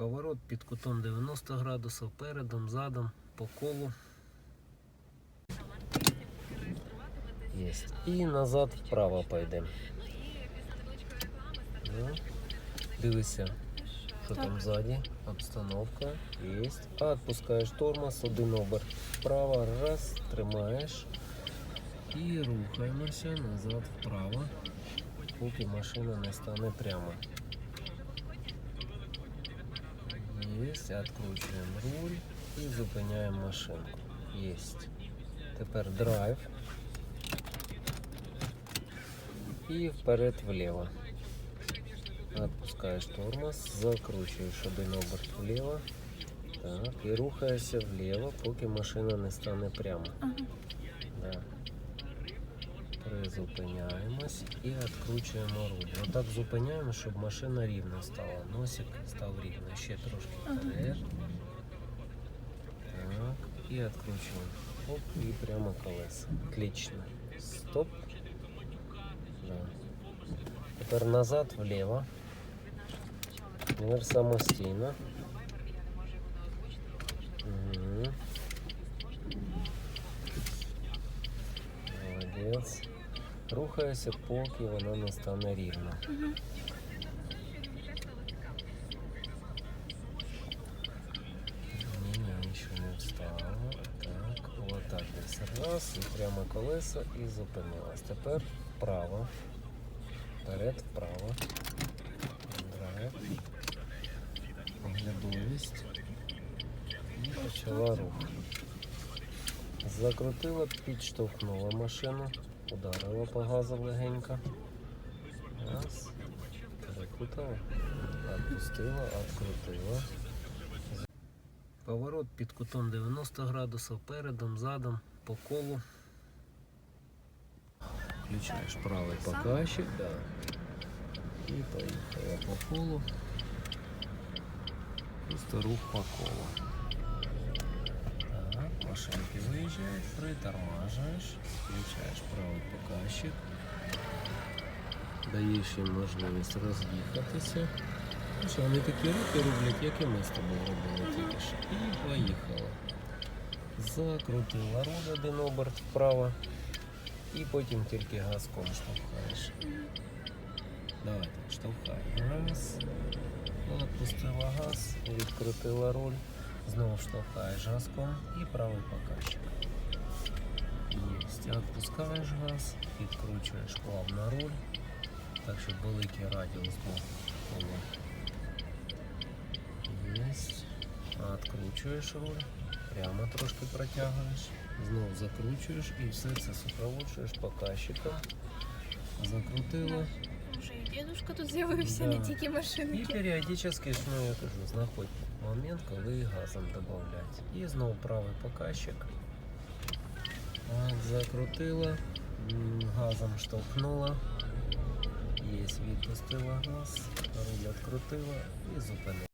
Поворот під кутом 90 градусів, передом, задом, по колу. Єсть. І назад вправо пойдемо. Ну, Дивися, що там ззаді, обстановка. Єсть. А відпускаєш тормоз, один оберт вправо, раз, тримаєш. І рухаємося назад вправо, поки машина не стане прямо. Єсть, відкручуємо руль і зупиняємо машинку. Єсть. Тепер драйв. І вперед вліво. Отпускаєш тормоз, закручуєш один оберт вліво. Так, і рухаєшся вліво, поки машина не стане прямо. Ага. Да. Призупиняємось і відкручуємо руль. Отак зупиняємо, щоб машина рівно стала. Носик став рівно. Ще трошки Ага. вперед. Так, і відкручуємо. Оп, і прямо колеса. Отлично. Стоп. Да. Тепер назад вліво. Тепер самостійно. Угу. Молодець. Рухайся, поки вона не стане рівно. Мгм. Ні, ні, нічого не встало. Так, отак десь раз, і прямо колеса і зупинилась. Тепер вправо. Вперед, вправо. Драйв. Оглядовість. І почала рух. Закрутила, підштовхнула машину, ударила по газу легенько. Раз. Перекутала, відпустила, відкрутила. Поворот під кутом 90 градусів, передом, задом, по колу. Включаєш правий показчик, да. І поїхала по колу. Просто рух по колу. Машинки виїжджають, притормажуєш, включаєш правий показчик. Даєш їм можливість роз'їхатися. Ну що, вони такі рухи роблять, як і ми з тобою робили тільки що. І поїхала. Закрутила руль один оберт вправо. І потім тільки газком штовхаєш. Давай так, штовхай. Раз. Відпустила газ, відкрутила руль. Знову штовхаєш газком і правий показчик. Єсть. Відпускаєш газ, відкручуєш плавно руль. Так, щоб великий радіус був. Єсть. Откручуєш руль, прямо трошки протягуєш, знову закручуєш і все це супроводжуєш показчиком. Закрутила. Вже і дедушка тут з'явився, Да. не тільки І машинки. періодично, ну я кажу, знаходь момент, коли газом додати. І знову правий показчик. Так, закрутила, м, газом штовхнула. Є, відпустила газ, руль відкрутила і зупинила.